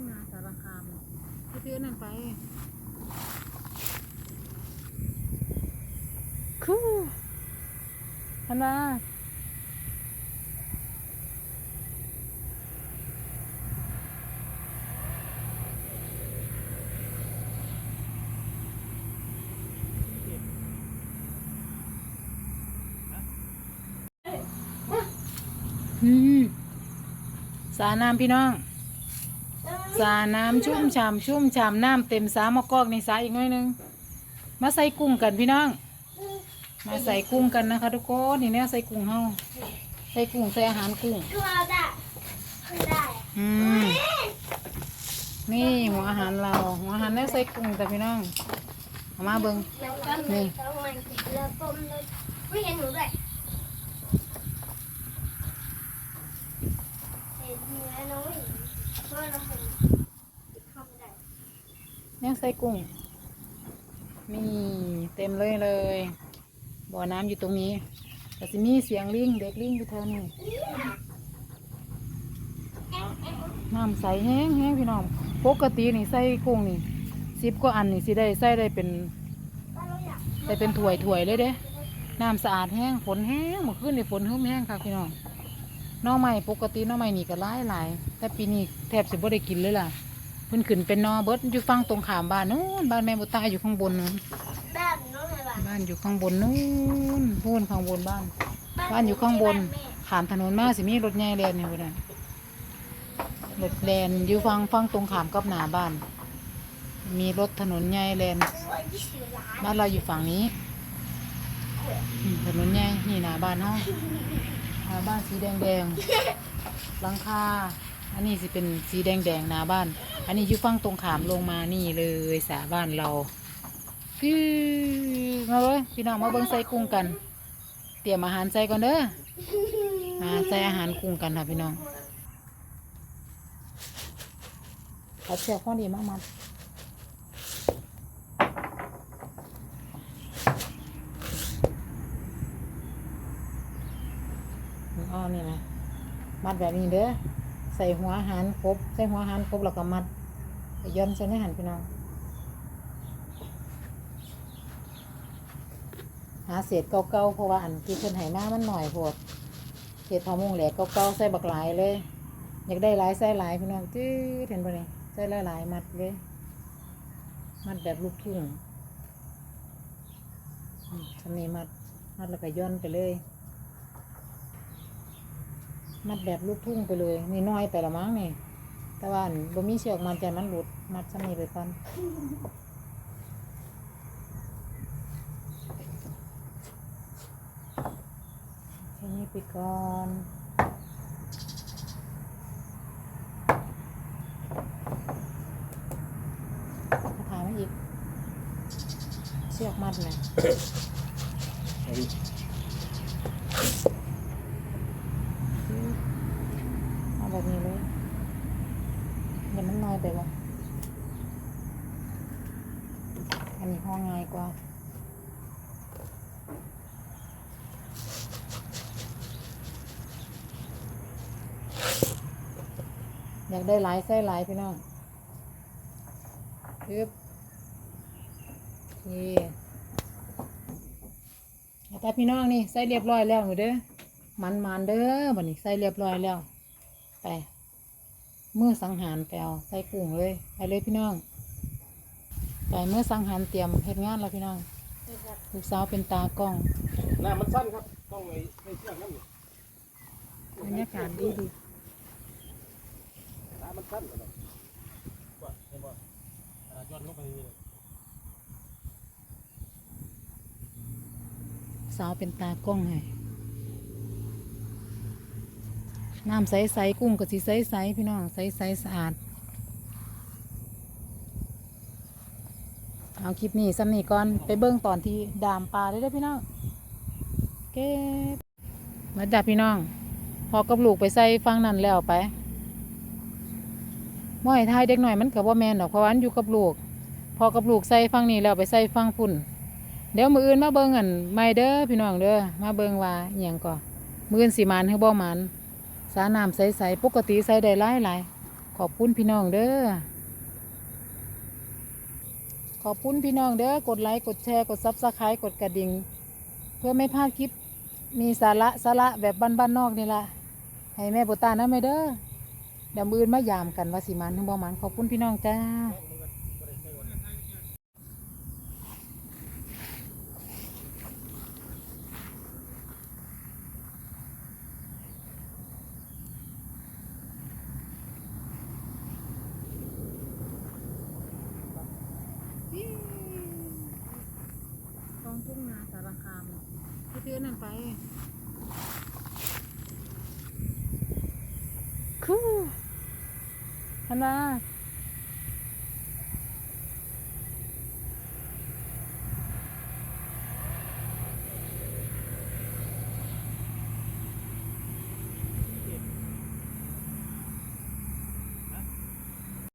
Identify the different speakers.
Speaker 1: ทุ่งนาสารคามไปซื้อนั่นไปคือฮันนาสาน้ำพี่น้อง สาน้ำชุ่มฉ่ำชุ่มฉ่ำน้ำเต็มสามอกอกในสาอีกหน่อยหนึงมาใส่กุ้งกันพี่น้อง มาใส่กุ้งกันนะคะ ทุกคนนี่เนี่ยใส่กุ้งเฮาใส่กุ้งใส่อาหารกุ้ง
Speaker 2: คือเราได้คือได้
Speaker 1: อืมนี่หัวอาหารเราหัวอาหารเนี่ยใส่กุ้งแต่พี่น้องเอามาเบิง
Speaker 2: แล้วก็มันต้องมันแล้วก็มันไม่เห็นหนูด้วยเห็นเนื้อน้องไม่เห็นเพราะเราเห็นเข้าไม่ได้
Speaker 1: เนี่ยใส่กุ้ง นี่ เต็มเลยเลย บ่อน้ำอยู่ตรงนี้ แต่สิมีเสียงลิงเด็กลิงอยู่แถวนี้น้ำใสแห้งแห้งพี่น้อง ปกตินี่ใส่กุ้งนี่สิบกว่าอันนี่สิได้ใส่ได้เป็นได้เป็นถ้วยถ้วยเลยเด้ น้ำสะอาดแห้งฝนแห้งเมื่อคืนนี่ฝนหึมแห้งค่ะพี่น้องน้องใหม่ปกติน้องใหม่นี่ก็หลายหลายแต่ปีนี้แทบสิบ่ได้กินเลยล่ะ เพิ่นขึ้นเป็นหนอเบิดอยู่ฟังตรงขามบ้านนู้นบ้านแม่บุตาอยู่ข้างบนนู้น
Speaker 2: บ้านน้องอะไรบ้าง
Speaker 1: บ้านอยู่ข้างบนนู้นพูนข้างบนบ้าน บ้านอยู่ข้างบนขามถนนมาสิมีรถใหญ่แล่นอยู่นั่นรถแล่นอยู่ฟังฟังตรงขามกับหน้าบ้าน มีรถถนนใหญ่แล่น
Speaker 2: แม่โอ้ยยี่สิบล้าน
Speaker 1: บ้านเราอยู่ฝั่งนี้อืมถนนใหญ่นี่หน้าบ้านเฮาหน้าบ้านสีแดงแดงๆหลังคา อันนี้สิเป็นสีแดงแดงๆหน้าบ้าน อันนี้อยู่ฝั่งตรงขามลงมานี่เลยสาบ้านเราคือมาเว้ยพี่น้องมาเบิ่งใส่กุ้งกัน เตรียมอาหารใส่ก่อนเด้อมาใส่อาหารกุ้งกันค่ะพี่น้องเอาเชือกข้อดีมากมาอ๋อนี่นะมัดแบบนี้เด้อ ส่หัวหารครบใส่หัวหารครบแล้วก็มัดย้อนใส่ในหันพี่น้อง หาเศษเก่าๆเพราะว่าอันที่เพิ่นให้มามันหน่อยโพดเศษทอมุงแหลกเก่าๆใส่บักหลายเลย อยากได้หลายใส่หลายพี่น้องจื้อเห็นปะนี่ใส่หลายๆมัดเลย มัดแบบลูกทุ่งอืมทำนี้มัดมัดแล้วก็ย้อนไปเลย มัดแบบลูกทุ่งไปเลยนี่น้อยไปละมั้งนี่ แต่ว่าบ่มีเชือกมันจมันหลุด มัดซะนี่ไปก่อนแค่นี้ไปก่อนเอาถามอีก เชือกมัดเลยเอา แบบนี้เลยเดี๋ยวมันน้อยไปบ่อันนี้ห้องง่ายกว่าอยากได้หลายไส้หลายพี่น้องปึ๊บโอเคเอาแต่พี่น้องนี่ใส่เรียบร้อยแล้วหนูเด้อมันมันๆเด้อบัดนี้ใส่เรียบร้อยแล้ว ไปเมื่อสังหารไปเอาใส่กุ้งเลยไปเลยพี่น้องไปเมื่อสังหารเตรียมเฮ็ดงานแล้วพี่น้องลูกสาวเป็นตากล้อง
Speaker 3: หน้ามันสั้นครับต้องไอ้ให้เชือกนั่นนี่
Speaker 1: บรรยากาศดีดี
Speaker 3: หน้ามันสั้นกว่านั้นว่าเห็นบ่อ่าย้อนลงไปนี่เลย
Speaker 1: สาวเป็นตากล้องให้ น้ำใสๆกุ้งก็สิใสๆพี่น้องใสๆสะอาด เอาคลิปนี้ซ้ำนี่ก่อนไปเบิ้งตอนที่ดามปลาได้เด้พี่น้องเก็บมาจับพี่น้อง พอกับลูกไปใส่ฟังนั่นแล้วไปม่อยทายเด็กหน่อยมันกับว่าแมนดอกเพราะวันอยู่กับลูก พอกับลูกใส่ฟังนี่แล้วไปใส่ฟังพุ่นเดี๋ยวมืออื่นมาเบิ่งอันไม่เด้อพี่น้องเด้อมาเบิ่งว่าอหย่างก่อมืออื่นสีมันหรือบ่มัน สาน้ำใสๆปกติใส่ได้หลายหลายขอบคุณพี่น้องเด้อขอบคุณพี่น้องเด้อกดไลค์กดแชร์กดซับสไครต์กดกระดิ่งเพื่อไม่พลาดคลิปมีสาระสาระแบบบ้านๆนอกนี่ละให้แม่ปุตานะแม่เด้อดี๋ยวมืออนมายามกันว่าสิมันถึงบ่มันขอบคุณพี่น้องจ้า กองทุ่งนาสารคาม ไปซื้อนั่นไปคือฮันนา